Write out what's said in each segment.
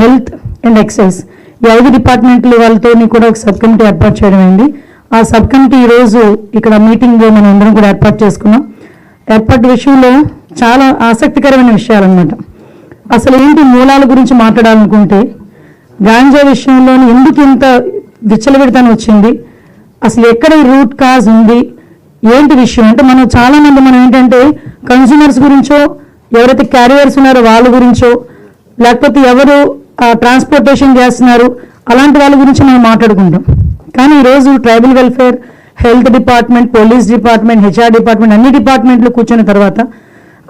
Health and excise ఈ ఐదు డిపార్ట్మెంట్ల వాళ్ళతో కూడా ఒక సబ్ కమిటీ ఏర్పాటు చేయడం అయింది. ఆ సబ్ కమిటీ ఈరోజు ఇక్కడ మీటింగ్ మనం అందరం కూడా ఏర్పాటు చేసుకున్నాం. ఏర్పాటు విషయంలో చాలా ఆసక్తికరమైన విషయాలు అన్నమాట అసలు ఏంటి మూలాల గురించి మాట్లాడాలనుకుంటే గాంజా విషయంలో ఎందుకు ఇంత విచ్చలవిడతనం వచ్చింది? అసలు ఎక్కడ రూట్ కాజ్ ఉంది? ఏంటి విషయం? అంటే మనం చాలా మంది మనం ఏంటంటే కన్సూమర్స్ గురించో ఎవరైతే క్యారియర్స్ ఉన్నారో వాళ్ళ గురించో లేకపోతే ఎవరు ట్రాన్స్పోర్టేషన్ చేస్తున్నారు. అలాంటి వాళ్ళ గురించి మనం మాట్లాడుకుంటాం కానీ ఈరోజు tribal welfare health department police department HR department అన్ని డిపార్ట్మెంట్లు కూర్చున్న తర్వాత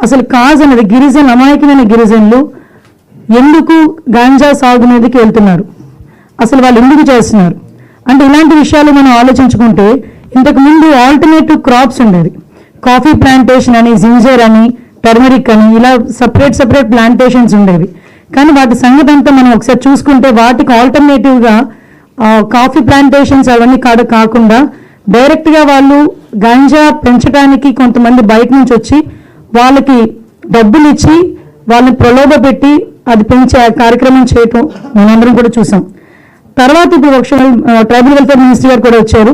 అసలు కాజ్ అనేది గిరిజన్ అమాయకమైన గిరిజనులు ఎందుకు గాంజా సాగు మీదకి వెళ్తున్నారు? అసలు వాళ్ళు ఎందుకు చేస్తున్నారు? అంటే ఇలాంటి విషయాలు మనం ఆలోచించుకుంటే ఇంతకు ముందు ఆల్టర్నేటివ్ క్రాప్స్ ఉండేది కాఫీ ప్లాంటేషన్ అని జింజర్ అని టర్మరిక్ అని ఇలా సపరేట్ సపరేట్ ప్లాంటేషన్స్ ఉండేవి. కానీ వాటి సంగతి అంతా మనం ఒకసారి చూసుకుంటే వాటికి ఆల్టర్నేటివ్గా కాఫీ ప్లాంటేషన్స్ అవన్నీ కాడ కాకుండా డైరెక్ట్గా వాళ్ళు గంజా పెంచడానికి కొంతమంది బయట నుంచి వచ్చి వాళ్ళకి డబ్బులు ఇచ్చి వాళ్ళని ప్రలోభ పెట్టి అది పెంచే కార్యక్రమం చేయటం మనందరం కూడా చూసాం. తర్వాత ఇప్పుడు ఒక ట్రైబల్ వెల్ఫేర్ మినిస్టర్ గారు కూడా వచ్చారు.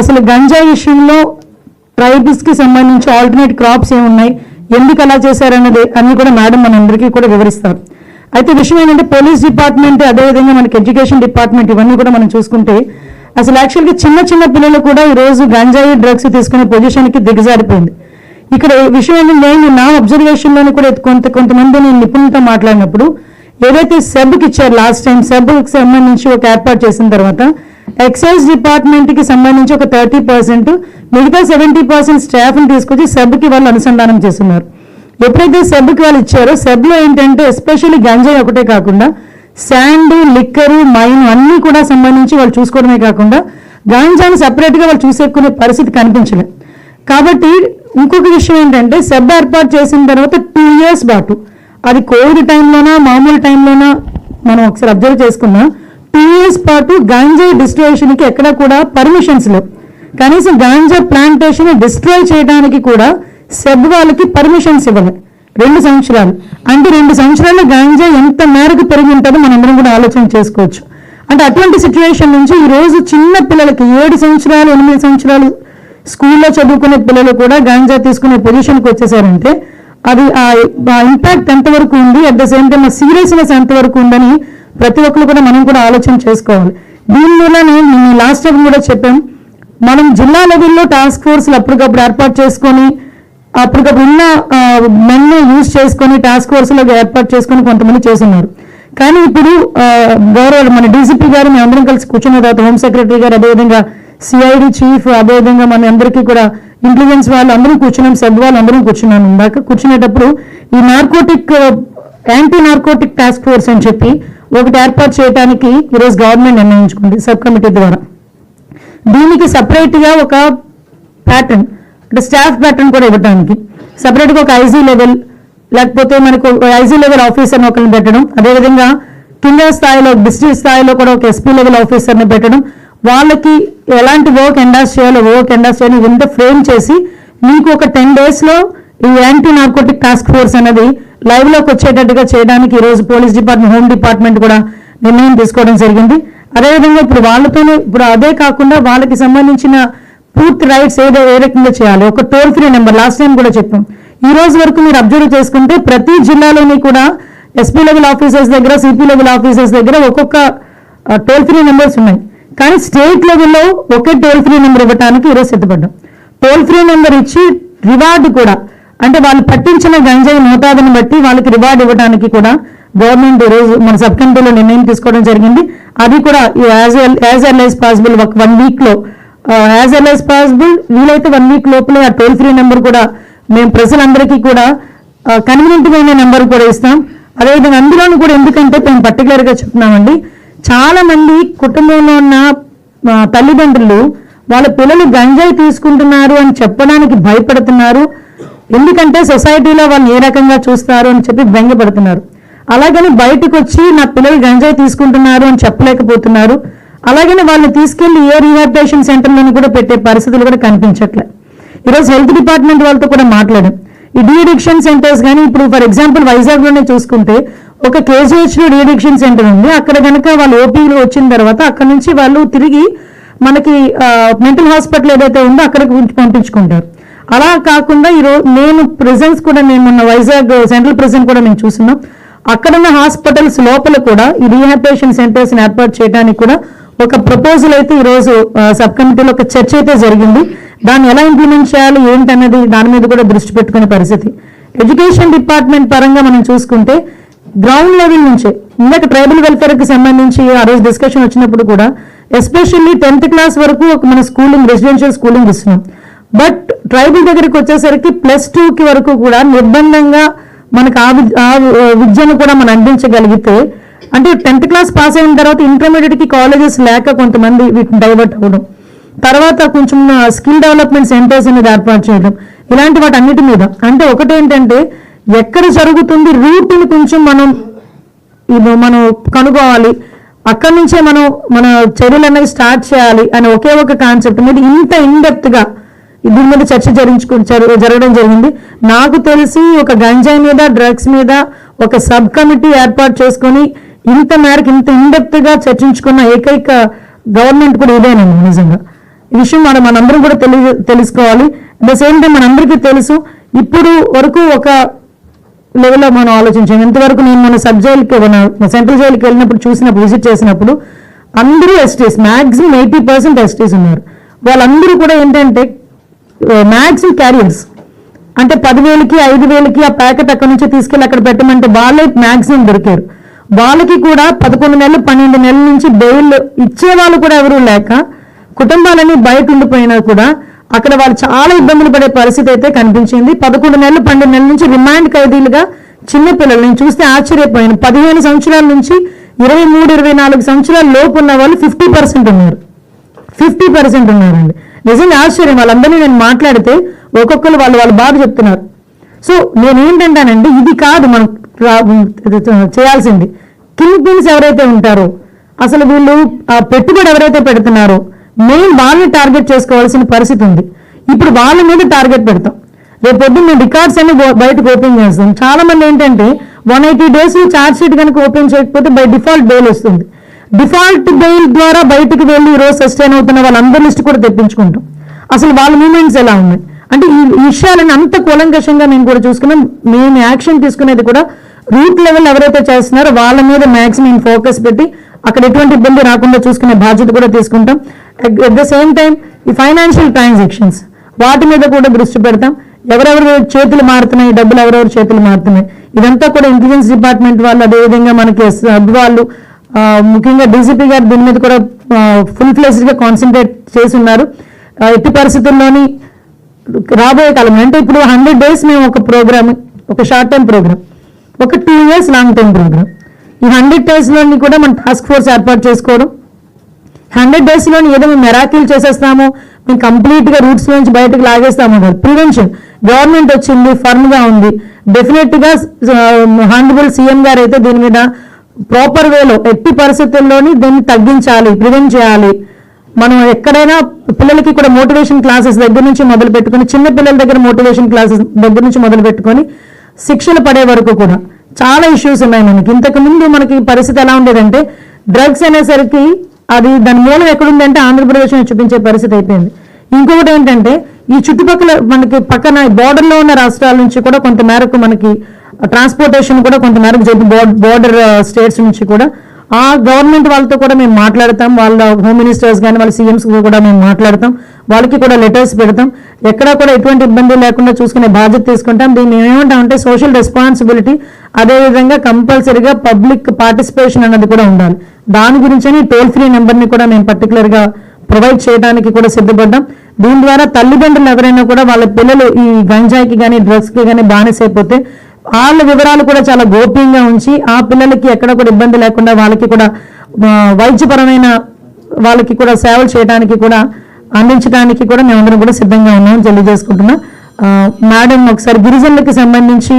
అసలు గంజా విషయంలో ట్రైబల్స్కి సంబంధించి ఆల్టర్నేట్ క్రాప్స్ ఏమున్నాయి? ఎందుకు అలా చేశారన్నది అన్నీ కూడా మేడం మనందరికీ కూడా వివరిస్తారు. అయితే విషయం ఏంటంటే పోలీస్ డిపార్ట్మెంట్ అదేవిధంగా మనకి ఎడ్యుకేషన్ డిపార్ట్మెంట్ ఇవన్నీ కూడా మనం చూసుకుంటే అసలు యాక్చువల్గా చిన్న చిన్న పిల్లలు కూడా ఈ రోజు గంజాయి డ్రగ్స్ తీసుకునే పొజిషన్కి దిగజారిపోయింది. ఇక్కడ విషయం ఏంటంటే నేను నా అబ్జర్వేషన్లోని కూడా కొంత కొంతమంది నేను నిపుణులతో మాట్లాడినప్పుడు ఏదైతే సెబ్కి ఇచ్చారు లాస్ట్ టైం సెబ్కి సంబంధించి ఒక ఏర్పాటు చేసిన తర్వాత ఎక్సైజ్ డిపార్ట్మెంట్కి సంబంధించి ఒక థర్టీ పర్సెంట్ మిగతా సెవెంటీ పర్సెంట్ స్టాఫ్ని తీసుకొచ్చి సెబ్కి వాళ్ళు అనుసంధానం చేస్తున్నారు. ఎప్పుడైతే సెబ్కి వాళ్ళు ఇచ్చారో సెబ్లో ఏంటంటే ఎస్పెషల్లీ గంజాయి ఒకటే కాకుండా శాండ్ లిక్కరు మైన్ అన్నీ కూడా సంబంధించి వాళ్ళు చూసుకోవడమే కాకుండా గాంజాని సపరేట్గా వాళ్ళు చూసేకునే పరిస్థితి కనిపించలేదు కాబట్టి ఇంకొక విషయం ఏంటంటే సెబ్ ఏర్పాటు చేసిన తర్వాత టూ ఇయర్స్ పాటు అది కోవిడ్ టైంలోనా మామూలు టైంలోనా మనం ఒకసారి అబ్జర్వ్ చేసుకున్నా టూ ఇయర్స్ పాటు గాంజా డిస్ట్రిబ్యూషన్కి ఎక్కడ కూడా పర్మిషన్స్ లేవు. కనీసం గాంజా ప్లాంటేషన్ డిస్ట్రాయ్ చేయడానికి కూడా సెబ్ వాళ్ళకి పర్మిషన్స్ ఇవ్వలే. రెండు సంవత్సరాలు. అంటే రెండు సంవత్సరాలు గాంజా ఎంత మేరకు పెరిగి ఉంటుందో మనందరం కూడా ఆలోచన చేసుకోవచ్చు. అంటే అటువంటి సిచ్యువేషన్ నుంచి ఈరోజు చిన్న పిల్లలకి ఏడు సంవత్సరాలు ఎనిమిది సంవత్సరాలు స్కూల్లో చదువుకునే పిల్లలు కూడా గాంజా తీసుకునే పొజిషన్కి వచ్చేసారంటే అది ఆ ఇంపాక్ట్ ఎంతవరకు ఉంది? అట్ ద సేమ్ టైం ఆ సీరియస్నెస్ ఎంతవరకు ఉందని ప్రతి ఒక్కరు కూడా మనం కూడా ఆలోచన చేసుకోవాలి. దీని వల్లనే మేము లాస్ట్ టైం కూడా చెప్పాం మనం జిల్లా లెవెల్లో టాస్క్ ఫోర్స్లు అప్పటికప్పుడు ఏర్పాటు చేసుకొని అప్పటికప్పుడు ఉన్న మెన్ను యూజ్ చేసుకొని టాస్క్ ఫోర్స్లో ఏర్పాటు చేసుకొని కొంతమంది చేస్తున్నారు. కానీ ఇప్పుడు గౌరవ మన డీసీపీ గారు మేమందరం అందరం కలిసి కూర్చున్న తర్వాత హోమ్ సెక్రటరీ గారు అదేవిధంగా సిఐడి చీఫ్ అదేవిధంగా మన అందరికీ కూడా ఇంటెలిజెన్స్ వాళ్ళు అందరం కూర్చున్నాం సబ్ వాళ్ళు అందరం కూర్చున్నాను ఇందాక కూర్చునేటప్పుడు ఈ narcotic anti narcotic task force అని చెప్పి ఒకటి ఏర్పాటు చేయడానికి ఈరోజు గవర్నమెంట్ నిర్ణయించుకుంది సబ్ కమిటీ ద్వారా. దీనికి సపరేట్గా ఒక ప్యాటర్న్ ఇక్కడ స్టాఫ్ ప్యాటర్న్ కూడా ఇవ్వడానికి separate గా ఒక ఐజీ లెవెల్ లేకపోతే మనకు ఐజీ లెవెల్ ఆఫీసర్ని ఒకరిని పెట్టడం. అదేవిధంగా కింద స్థాయిలో డిస్ట్రిక్ట్ స్థాయిలో కూడా ఒక ఎస్పీ లెవెల్ ఆఫీసర్ని పెట్టడం. వాళ్ళకి ఎలాంటి వర్క్ ఎండాస్ చేయాలో వర్క్ ఎండాస్ చేయాలి ఇంత ఫ్రేమ్ చేసి మీకు ఒక టెన్ డేస్లో ఈ యాంటీ నార్కోటిక్ టాస్క్ ఫోర్స్ అనేది లైవ్లోకి వచ్చేటట్టుగా చేయడానికి ఈ రోజు పోలీస్ డిపార్ట్మెంట్ హోమ్ డిపార్ట్మెంట్ కూడా నిర్ణయం తీసుకోవడం జరిగింది. అదేవిధంగా ఇప్పుడు వాళ్ళతోనే ఇప్పుడు అదే కాకుండా వాళ్ళకి సంబంధించిన పూర్తి రైట్స్ ఏదో ఏ రకంగా చేయాలి? ఒక toll free number last time కూడా చెప్పాం. ఈ రోజు వరకు మీరు అబ్జర్వ్ చేసుకుంటే ప్రతి జిల్లాలోని కూడా ఎస్పీ లెవెల్ ఆఫీసర్స్ దగ్గర సిపి లెవెల్ ఆఫీసర్స్ దగ్గర ఒక్కొక్క టోల్ ఫ్రీ నెంబర్స్ ఉన్నాయి. కానీ స్టేట్ లెవెల్లో ఒకే టోల్ ఫ్రీ నెంబర్ ఇవ్వడానికి ఈరోజు సిద్ధపడ్డాం. టోల్ ఫ్రీ నెంబర్ ఇచ్చి రివార్డు కూడా అంటే వాళ్ళు పట్టించిన గంజాయి మోతాదుని బట్టి వాళ్ళకి రివార్డ్ ఇవ్వడానికి కూడా గవర్నమెంట్ ఈరోజు మన సబ్ కమిటీలో నిర్ణయం తీసుకోవడం జరిగింది. అది కూడా as as L as possible ఒక వన్ వీక్లో యాజ్ ఎల్ యాజ్ పాసిబుల్ వీలైతే వన్ వీక్ లోపలే ఆ టోల్ ఫ్రీ నెంబర్ కూడా మేము ప్రజలందరికీ కూడా కన్వీనియంట్గా అయిన నెంబర్ కూడా ఇస్తాం. అదేవిధంగా అందులోనూ కూడా ఎందుకంటే మేము పర్టికులర్గా చెప్తున్నామండి చాలా మంది కుటుంబంలో ఉన్న తల్లిదండ్రులు వాళ్ళ పిల్లలు గంజాయి తీసుకుంటున్నారు అని చెప్పడానికి భయపడుతున్నారు. ఎందుకంటే సొసైటీలో వాళ్ళు ఏ రకంగా చూస్తారు అని చెప్పి బెంగపడుతున్నారు. అలాగని బయటకు వచ్చి నా పిల్లలు గంజాయి తీసుకుంటున్నారు అని చెప్పలేకపోతున్నారు. అలాగనే వాళ్ళని తీసుకెళ్ళి ఏ రీహాబిటేషన్ సెంటర్లను కూడా పెట్టే పరిస్థితులు కూడా కనిపించట్లే. ఈరోజు హెల్త్ డిపార్ట్మెంట్ వాళ్ళతో కూడా మాట్లాడాం. ఈ డీడిక్షన్ సెంటర్స్ కానీ ఇప్పుడు ఫర్ ఎగ్జాంపుల్ వైజాగ్లోనే చూసుకుంటే ఒక కేజీహెచ్లో లో సెంటర్ ఉంది. అక్కడ కనుక వాళ్ళు ఓపీలు వచ్చిన తర్వాత అక్కడ నుంచి వాళ్ళు తిరిగి మనకి మెంటల్ హాస్పిటల్ ఏదైతే ఉందో అక్కడికి పంపించుకుంటారు. అలా కాకుండా ఈరోజు నేను ప్రెజెన్స్ కూడా నేను మొన్న వైజాగ్ సెంట్రల్ ప్రెసెంట్ కూడా మేము చూస్తున్నాం. అక్కడున్న హాస్పిటల్స్ లోపల కూడా ఈ రీహాబిటేషన్ సెంటర్స్ ఏర్పాటు చేయడానికి కూడా ఒక ప్రపోజల్ అయితే ఈరోజు సబ్ కమిటీలో ఒక చర్చ అయితే జరిగింది. దాన్ని ఎలా ఇంప్లిమెంట్ చేయాలి ఏంటన్నది దాని మీద కూడా దృష్టి పెట్టుకునే పరిస్థితి. ఎడ్యుకేషన్ డిపార్ట్మెంట్ పరంగా మనం చూసుకుంటే గ్రౌండ్ లెవెల్ నుంచే ఇందాక ట్రైబల్ వెల్ఫేర్కి సంబంధించి ఆ రోజు డిస్కషన్ వచ్చినప్పుడు కూడా ఎస్పెషల్లీ టెన్త్ క్లాస్ వరకు ఒక మన స్కూలింగ్ రెసిడెన్షియల్ స్కూలింగ్ ఇస్తున్నాం. బట్ ట్రైబల్ దగ్గరికి వచ్చేసరికి ప్లస్ టూకి వరకు కూడా నిర్బంధంగా మనకు ఆ ఆ విద్యను కూడా మనం అందించగలిగితే అంటే టెన్త్ క్లాస్ పాస్ అయిన తర్వాత ఇంటర్మీడియట్కి కాలేజెస్ లేక కొంతమంది వీటిని డైవర్ట్ అవ్వడం. తర్వాత కొంచెం స్కిల్ డెవలప్మెంట్ సెంటర్స్ అనేది ఏర్పాటు చేయడం. ఇలాంటి వాటి అన్నిటి మీద. అంటే ఒకటేంటంటే ఎక్కడ జరుగుతుంది రూట్ని కొంచెం మనం ఇది మనం కనుక్కోవాలి అక్కడి నుంచే మనం మన చర్యలు అనేవి స్టార్ట్ చేయాలి అనే ఒకే ఒక కాన్సెప్ట్ మీద ఇంత ఇన్డెప్త్గా దీని మీద చర్చ జరించుకు జరగడం జరిగింది. నాకు తెలిసి ఒక గంజాయి మీద డ్రగ్స్ మీద ఒక సబ్ కమిటీ ఏర్పాటు చేసుకొని ఇంత మేరకు ఇంత ఇన్డెప్త్గా చర్చించుకున్న ఏకైక గవర్నమెంట్ కూడా ఇదేనండి నిజంగా. ఈ విషయం మనం మనందరం కూడా తెలి తెలుసుకోవాలి. అట్ ద సేమ్ టైం మనందరికీ తెలుసు ఇప్పుడు వరకు ఒక లెవెల్లో మనం ఆలోచించాం. ఇంతవరకు నేను మన సబ్ జైలుకి మన సెంట్రల్ జైలుకి వెళ్ళినప్పుడు చూసినప్పుడు విజిట్ చేసినప్పుడు అందరూ STs maximum eighty percent STs ఉన్నారు. వాళ్ళందరూ కూడా ఏంటంటే మ్యాక్సిమం క్యారియర్స్ అంటే పదివేలకి ఐదు వేలకి ఆ ప్యాకెట్ అక్కడ నుంచి తీసుకెళ్ళి అక్కడ పెట్టమంటే వాళ్ళే మ్యాక్సిమం దొరికారు. వాళ్ళకి కూడా పదకొండు నెలలు పన్నెండు నెలల నుంచి బెయిల్ ఇచ్చే వాళ్ళు కూడా ఎవరు లేక కుటుంబాలన్నీ బయట ఉండిపోయినా కూడా అక్కడ వాళ్ళు చాలా ఇబ్బందులు పడే పరిస్థితి అయితే కనిపించింది. పదకొండు నెలలు పన్నెండు నెలల నుంచి రిమాండ్ ఖైదీలుగా చిన్నపిల్లలు నేను చూస్తే ఆశ్చర్యపోయాను. పదిహేను సంవత్సరాల నుంచి ఇరవై మూడు ఇరవై నాలుగు సంవత్సరాల లోపు ఉన్న వాళ్ళు ఫిఫ్టీ పర్సెంట్ ఉన్నారు. ఫిఫ్టీ పర్సెంట్ ఉన్నారండి. నిజంగా ఆశ్చర్యం. వాళ్ళందరినీ నేను మాట్లాడితే ఒక్కొక్కరు వాళ్ళు వాళ్ళ బాధ చెప్తున్నారు. సో నేను ఏంటంటానండి ఇది కాదు మనం చేయాల్సింది. కింగ్ పిన్స్ ఎవరైతే ఉంటారో అసలు వీళ్ళు ఆ పెట్టుబడి ఎవరైతే పెడుతున్నారో మెయిన్ వాళ్ళని టార్గెట్ చేసుకోవాల్సిన పరిస్థితి ఉంది. ఇప్పుడు వాళ్ళ మీద టార్గెట్ పెడతాం. రేపు పొద్దున్న మేము రికార్డ్స్ అన్ని బయటకు ఓపెన్ చేస్తాం చాలా మంది ఏంటంటే one eighty days charge sheet కనుక ఓపెన్ చేయకపోతే బై డిఫాల్ట్ బెయిల్ వస్తుంది. డిఫాల్ట్ బెయిల్ ద్వారా బయటకు వెళ్ళి రోజు సస్టైన్ అవుతున్న వాళ్ళందరి లిస్ట్ కూడా తెప్పించుకుంటాం. అసలు వాళ్ళ మూమెంట్స్ ఎలా ఉన్నాయి? అంటే ఈ ఈ విషయాలను అంత కూలంకషంగా మేము కూడా చూసుకున్నాం. మేము యాక్షన్ తీసుకునేది కూడా రూట్ లెవెల్ ఎవరైతే చేస్తున్నారో వాళ్ళ మీద మాక్సిమం ఫోకస్ పెట్టి అక్కడ ఎటువంటి ఇబ్బంది రాకుండా చూసుకునే బాధ్యత కూడా తీసుకుంటాం. అట్ ద సేమ్ టైం ఈ ఫైనాన్షియల్ ట్రాన్సాక్షన్స్ వాటి మీద కూడా దృష్టి పెడతాం. ఎవరెవరు చేతులు మారుతున్నాయి డబ్బులు ఎవరెవరు చేతులు మారుతున్నాయి. ఇదంతా కూడా ఇంటెలిజెన్స్ డిపార్ట్మెంట్ వాళ్ళు అదేవిధంగా మనకి సబ్ వాళ్ళు ముఖ్యంగా డీసీపీ గారు దీని మీద కూడా ఫుల్ ఫ్లెజ్డ్గా కాన్సన్ట్రేట్ చేసి ఉన్నారు. ఎట్టి పరిస్థితుల్లోని రాబోయే కాలం అంటే ఇప్పుడు హండ్రెడ్ డేస్ మేము ఒక ప్రోగ్రామ్ ఒక షార్ట్ టైం ప్రోగ్రామ్ ఒక two years long term programme ఈ హండ్రెడ్ డేస్లోని కూడా మనం టాస్క్ ఫోర్స్ ఏర్పాటు చేసుకోవడం. హండ్రెడ్ డేస్లోని ఏదో మేము మెరాకిల్ చేసేస్తాము మేము కంప్లీట్గా రూట్స్ నుంచి బయటకు లాగేస్తాము కాదు. ప్రివెన్షన్ గవర్నమెంట్ వచ్చింది ఫర్మ్గా ఉంది. డెఫినెట్గా హానరబుల్ సీఎం గారు అయితే దీని మీద ప్రాపర్ వేలో ఎట్టి పరిస్థితుల్లోని దీన్ని తగ్గించాలి ప్రివెంట్ చేయాలి. మనం ఎక్కడైనా పిల్లలకి కూడా మోటివేషన్ క్లాసెస్ దగ్గర నుంచి మొదలు పెట్టుకొని చిన్న పిల్లల దగ్గర మోటివేషన్ క్లాసెస్ దగ్గర నుంచి మొదలు పెట్టుకొని శిక్షలు పడే వరకు కూడా. చాలా ఇష్యూస్ ఉన్నాయి మనకి. ఇంతకు ముందు మనకి పరిస్థితి ఎలా ఉండేదంటే డ్రగ్స్ అనేసరికి అది దాని మూలం ఎక్కడుందంటే ఆంధ్రప్రదేశ్ చూపించే పరిస్థితి అయిపోయింది. ఇంకొకటి ఏంటంటే ఈ చుట్టుపక్కల మనకి పక్కన బోర్డర్లో ఉన్న రాష్ట్రాల నుంచి కూడా కొంత మేరకు మనకి ట్రాన్స్పోర్టేషన్ కూడా కొంతమేరకు జరిపి బోర్డర్ స్టేట్స్ నుంచి కూడా ఆ గవర్నమెంట్ వాళ్ళతో కూడా మేము మాట్లాడతాం. వాళ్ళ హోమ్ మినిస్టర్స్ కానీ వాళ్ళ సీఎంస్ కూడా మేము మాట్లాడతాం. వాళ్ళకి కూడా లెటర్స్ పెడతాం. ఎక్కడా కూడా ఎటువంటి ఇబ్బంది లేకుండా చూసుకునే బాధ్యత తీసుకుంటాం. దీన్ని ఏమంటామంటే సోషల్ రెస్పాన్సిబిలిటీ అదేవిధంగా కంపల్సరీగా పబ్లిక్ పార్టిసిపేషన్ అన్నది కూడా ఉండాలి. దాని గురించని టోల్ ఫ్రీ నెంబర్ని కూడా మేము పర్టికులర్గా ప్రొవైడ్ చేయడానికి కూడా సిద్ధపడ్డాం. దీని ద్వారా తల్లిదండ్రులు ఎవరైనా కూడా వాళ్ళ పిల్లలు ఈ గంజాయికి కానీ డ్రగ్స్కి కానీ బానిసైపోతే వాళ్ళ వివరాలు కూడా చాలా గోప్యంగా ఉంచి ఆ పిల్లలకి ఎక్కడ కూడా ఇబ్బంది లేకుండా వాళ్ళకి కూడా వైద్యపరమైన వాళ్ళకి కూడా సేవలు చేయడానికి కూడా అందించడానికి కూడా మేమందరం కూడా సిద్ధంగా ఉన్నామని తెలియజేసుకుంటున్నాం మేడం ఒకసారి గిరిజనులకు సంబంధించి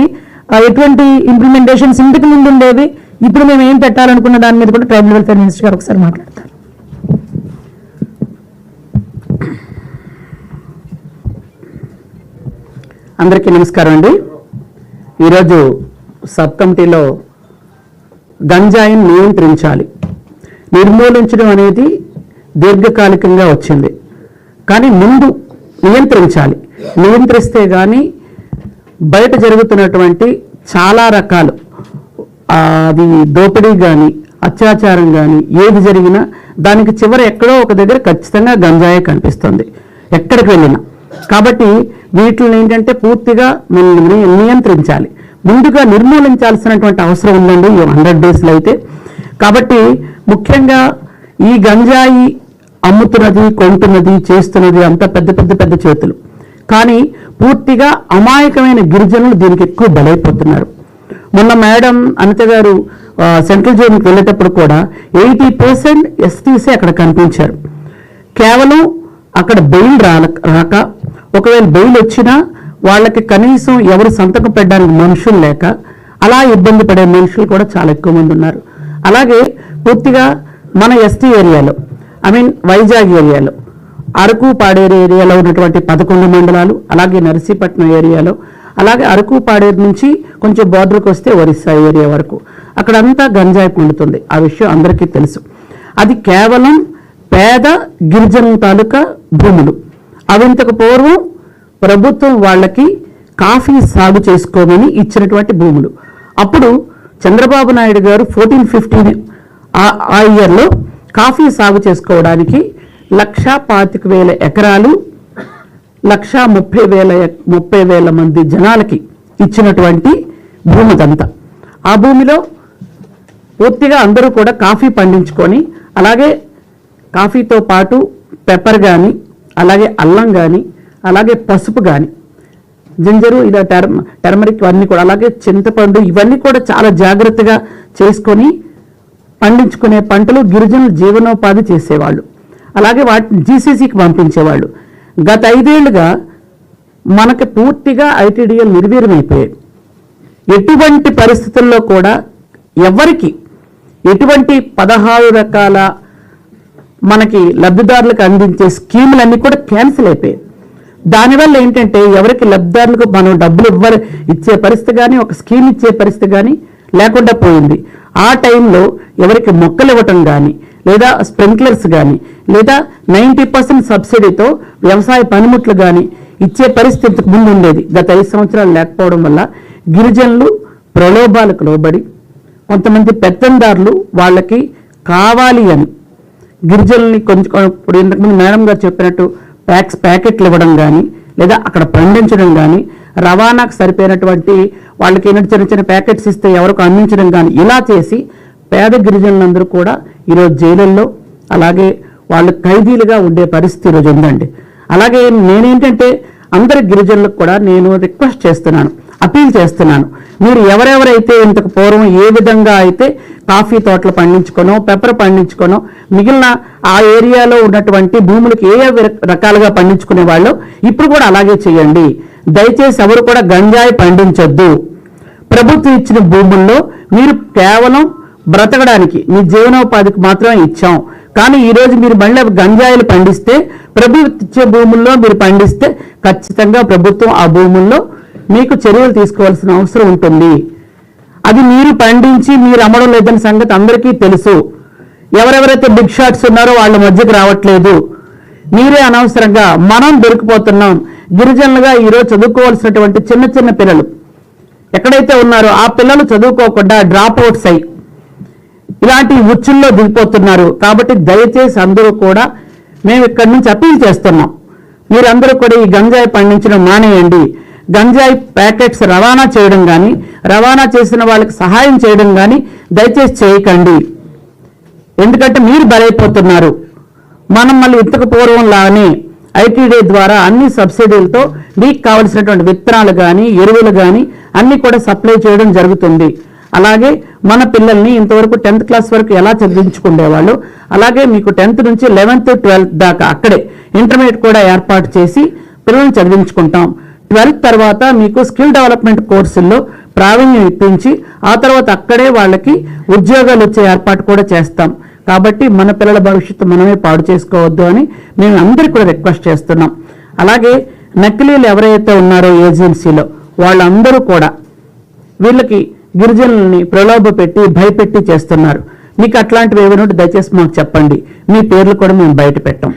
ఎటువంటి ఇంప్లిమెంటేషన్స్ ఇంటికి ముందు ఉండేవి? ఇప్పుడు మేము ఏం పెట్టాలనుకున్న దాని మీద కూడా ట్రైబల్ వెల్ఫేర్ మినిస్టర్ గారు ఒకసారి మాట్లాడతారు. అందరికీ నమస్కారం అండి. ఈరోజు సబ్ కమిటీలో గంజాయిని నియంత్రించాలి. నిర్మూలించడం అనేది దీర్ఘకాలికంగా వచ్చింది. కానీ ముందు నియంత్రించాలి. నియంత్రిస్తే కానీ బయట జరుగుతున్నటువంటి చాలా రకాలు. అది దోపిడీ కానీ అత్యాచారం కానీ ఏది జరిగినా దానికి చివరి ఎక్కడో ఒక దగ్గర ఖచ్చితంగా గంజాయే కనిపిస్తుంది. ఎక్కడికి వెళ్ళినా. కాబట్టి వీటిని ఏంటంటే పూర్తిగా మనం నియంత్రించాలి. ముందుగా నిర్మూలించాల్సినటువంటి అవసరం ఉందండి. ఈ హండ్రెడ్ డేస్లో అయితే. కాబట్టి ముఖ్యంగా ఈ గంజాయి అమ్ముతున్నది కొంటున్నది చేస్తున్నది అంతా పెద్ద పెద్ద పెద్ద చేతులు. కానీ పూర్తిగా అమాయకమైన గిరిజనులు దీనికి ఎక్కువ బలైపోతున్నారు. మొన్న మేడం అనిత గారు సెంట్రల్ జైలుకి వెళ్ళేటప్పుడు కూడా ఎయిటీ పర్సెంట్ ఎస్టీసీ అక్కడ కనిపించారు. కేవలం అక్కడ బెయిల్ రాల రాక ఒకవేళ బెయిల్ వచ్చినా వాళ్ళకి కనీసం ఎవరు సంతకం పెట్టడానికి మనుషులు లేక అలా ఇబ్బంది పడే మనుషులు కూడా చాలా ఎక్కువ మంది ఉన్నారు. అలాగే పూర్తిగా మన ఎస్టీ ఏరియాలో ఐ మీన్ వైజాగ్ ఏరియాలో అరకు పాడేరు ఏరియాలో ఉన్నటువంటి పదకొండు మండలాలు అలాగే నర్సీపట్నం ఏరియాలో అలాగే అరకు పాడేరు నుంచి కొంచెం బార్డర్కి వస్తే ఒరిస్సా ఏరియా వరకు. అక్కడంతా గంజాయి పండుతుంది. ఆ విషయం అందరికీ తెలుసు. అది కేవలం పేద గిరిజన తాలూకా భూములు. అవింతకు పూర్వం ప్రభుత్వం వాళ్ళకి కాఫీ సాగు చేసుకోమని ఇచ్చినటువంటి భూములు. అప్పుడు చంద్రబాబు నాయుడు గారు ఫోర్టీన్ ఫిఫ్టీన్ ఆ ఇయర్లో కాఫీ సాగు చేసుకోవడానికి లక్షా పాతిక వేల ఎకరాలు లక్షా ముప్పై వేల ముప్పై వేల మంది జనాలకి ఇచ్చినటువంటి భూమిదంతా. ఆ భూమిలో పూర్తిగా అందరూ కూడా కాఫీ పండించుకొని అలాగే కాఫీతో పాటు పెప్పర్ కానీ అలాగే అల్లం కానీ అలాగే పసుపు కానీ జింజరు ఇలా టర్మ టర్మరిక్ అన్నీ కూడా అలాగే చింతపండు ఇవన్నీ కూడా చాలా జాగ్రత్తగా చేసుకొని పండించుకునే పంటలు గిరిజనులు జీవనోపాధి చేసేవాళ్ళు. అలాగే వాటిని జీసీసీకి పంపించేవాళ్ళు. గత ఐదేళ్ళుగా మనకు పూర్తిగా ఐటీడీఎల్ నిర్వీర్యమైపోయాయి ఎటువంటి పరిస్థితుల్లో కూడా ఎవరికి ఎటువంటి పదహారు రకాల మనకి లబ్ధిదారులకు అందించే స్కీములన్నీ కూడా క్యాన్సిల్ అయిపోయాయి. దానివల్ల ఏంటంటే ఎవరికి లబ్ధిదారులకు మనం డబ్బులు ఇవ్వ ఇచ్చే పరిస్థితి కానీ ఒక స్కీమ్ ఇచ్చే పరిస్థితి కానీ లేకుండా పోయింది. ఆ టైంలో ఎవరికి మొక్కలు ఇవ్వటం కానీ లేదా స్ప్రింక్లర్స్ కానీ లేదా నైంటీ పర్సెంట్ సబ్సిడీతో వ్యవసాయ పనిముట్లు కానీ ఇచ్చే పరిస్థితికి ముందు ఉండేది. గత ఐదు సంవత్సరాలు లేకపోవడం వల్ల గిరిజనులు ప్రలోభాలకు లోబడి కొంతమంది పెత్తందారులు వాళ్ళకి కావాలి అని గిరిజనుల్ని కొంచెం ఇప్పుడు ఇంతకుముందు మేడం గారు చెప్పినట్టు ప్యాక్స్ ప్యాకెట్లు ఇవ్వడం కానీ లేదా అక్కడ పండించడం కానీ రవాణాకు సరిపోయినటువంటి వాళ్ళకి ఏంటంటే చిన్న చిన్న ప్యాకెట్స్ ఇస్తే ఎవరికి అందించడం కానీ ఇలా చేసి పేద గిరిజనులందరూ కూడా ఈరోజు జైలుల్లో అలాగే వాళ్ళు ఖైదీలుగా ఉండే పరిస్థితి ఈరోజు ఉందండి. అలాగే నేనేంటంటే అందరి గిరిజనులకు కూడా నేను రిక్వెస్ట్ చేస్తున్నాను అపీల్ చేస్తున్నాను. మీరు ఎవరెవరైతే ఇంతకు పూర్వం ఏ విధంగా అయితే కాఫీ తోటలు పండించుకోనో పెప్పర్ పండించుకోనో మిగిలిన ఆ ఏరియాలో ఉన్నటువంటి భూములకు ఏ ఏ రకాలుగా పండించుకునే వాళ్ళు ఇప్పుడు కూడా అలాగే చేయండి. దయచేసి ఎవరు కూడా గంజాయి పండించొద్దు. ప్రభుత్వం ఇచ్చిన భూముల్లో మీరు కేవలం బ్రతకడానికి మీ జీవనోపాధికి మాత్రమే ఇచ్చాం. కానీ ఈరోజు మీరు మళ్ళీ గంజాయిలు పండిస్తే ప్రభుత్వం ఇచ్చే భూముల్లో మీరు పండిస్తే ఖచ్చితంగా ప్రభుత్వం ఆ భూముల్లో మీకు చర్యలు తీసుకోవాల్సిన అవసరం ఉంటుంది. అది మీరు పండించి మీరు అమ్మడం లేదని సంగతి అందరికీ తెలుసు. ఎవరెవరైతే బిగ్ షాట్స్ ఉన్నారో వాళ్ళ మధ్యకి రావట్లేదు. మీరే అనవసరంగా మనం దొరికిపోతున్నాం. గిరిజనులుగా ఈరోజు చదువుకోవాల్సినటువంటి చిన్న చిన్న పిల్లలు ఎక్కడైతే ఉన్నారో ఆ పిల్లలు చదువుకోకుండా డ్రాప్ అవుట్స్ అయ్యి ఇలాంటి ఉచ్చుల్లో దిగిపోతున్నారు. కాబట్టి దయచేసి అందరూ కూడా మేము ఇక్కడి నుంచి అప్పీల్ చేస్తున్నాం. మీరందరూ కూడా ఈ గంజాయి పండించడం మానేయండి. గంజాయి ప్యాకెట్స్ రవాణా చేయడం కానీ రవాణా చేసిన వాళ్ళకి సహాయం చేయడం కానీ దయచేసి చేయకండి. ఎందుకంటే మీరు బలైపోతున్నారు. మనం మళ్ళీ ఇంతకు పూర్వంలానే ఐటీడీ ద్వారా అన్ని సబ్సిడీలతో మీకు కావలసినటువంటి విత్తనాలు కానీ ఎరువులు కానీ అన్ని కూడా సప్లై చేయడం జరుగుతుంది. అలాగే మన పిల్లల్ని ఇంతవరకు టెన్త్ క్లాస్ వరకు ఎలా చదివించుకునేవాళ్ళు అలాగే మీకు టెన్త్ నుంచి లెవెన్త్ ట్వెల్త్ దాకా అక్కడే ఇంటర్మీడియట్ కూడా ఏర్పాటు చేసి పిల్లల్ని చదివించుకుంటాం. ట్వెల్త్ తర్వాత మీకు స్కిల్ డెవలప్మెంట్ కోర్సుల్లో ప్రావీణ్యం ఇప్పించి ఆ తర్వాత అక్కడే వాళ్ళకి ఉద్యోగాలు వచ్చే ఏర్పాటు కూడా చేస్తాం. కాబట్టి మన పిల్లల భవిష్యత్తు మనమే పాడు చేసుకోవద్దు అని మేము అందరికీ కూడా రిక్వెస్ట్ చేస్తున్నాం. అలాగే నకిలీలు ఎవరైతే ఉన్నారో ఏజెన్సీలో వాళ్ళందరూ కూడా వీళ్ళకి గిరిజనుల్ని ప్రలోభ పెట్టి భయపెట్టి చేస్తున్నారు. మీకు అట్లాంటివి ఏమైనా ఉంటే దయచేసి మాకు చెప్పండి. మీ పేర్లు కూడా మేము బయట పెట్టాం.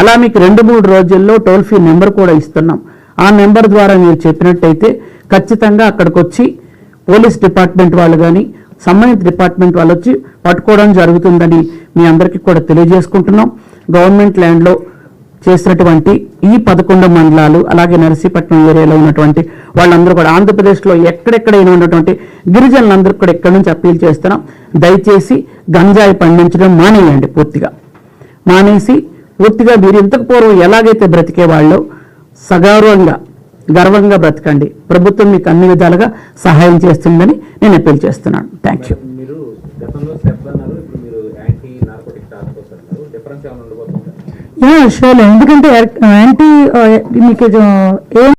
అలా మీకు రెండు మూడు రోజుల్లో టోల్ ఫ్రీ నెంబర్ కూడా ఇస్తున్నాం. ఆ నెంబర్ ద్వారా మీరు చెప్పినట్టయితే ఖచ్చితంగా అక్కడికి వచ్చి పోలీస్ డిపార్ట్మెంట్ వాళ్ళు కానీ సంబంధిత డిపార్ట్మెంట్ వాళ్ళు వచ్చి పట్టుకోవడం జరుగుతుందని మీ అందరికీ కూడా తెలియజేసుకుంటున్నాం. గవర్నమెంట్ ల్యాండ్లో చేసినటువంటి ఈ పదకొండు మండలాలు అలాగే నరసీపట్నం ఏరియాలో ఉన్నటువంటి వాళ్ళందరూ కూడా ఆంధ్రప్రదేశ్లో ఎక్కడెక్కడైనా ఉన్నటువంటి గిరిజనులందరూ కూడా ఎక్కడి నుంచి అప్పీల్ చేస్తున్నాం. దయచేసి గంజాయి పండించడం మానేయండి పూర్తిగా. మానేసి పూర్తిగా మీరు ఇంతకు పూర్వం ఎలాగైతే బ్రతికేవాళ్ళో సగౌరవంగా గర్వంగా బ్రతకండి. ప్రభుత్వం మీకు అన్ని విధాలుగా సహాయం చేస్తుందని నేను అప్పీల్ చేస్తున్నాను. థ్యాంక్ యూ షూర్ ఎందుకంటే యాంటీ మీకు ఏం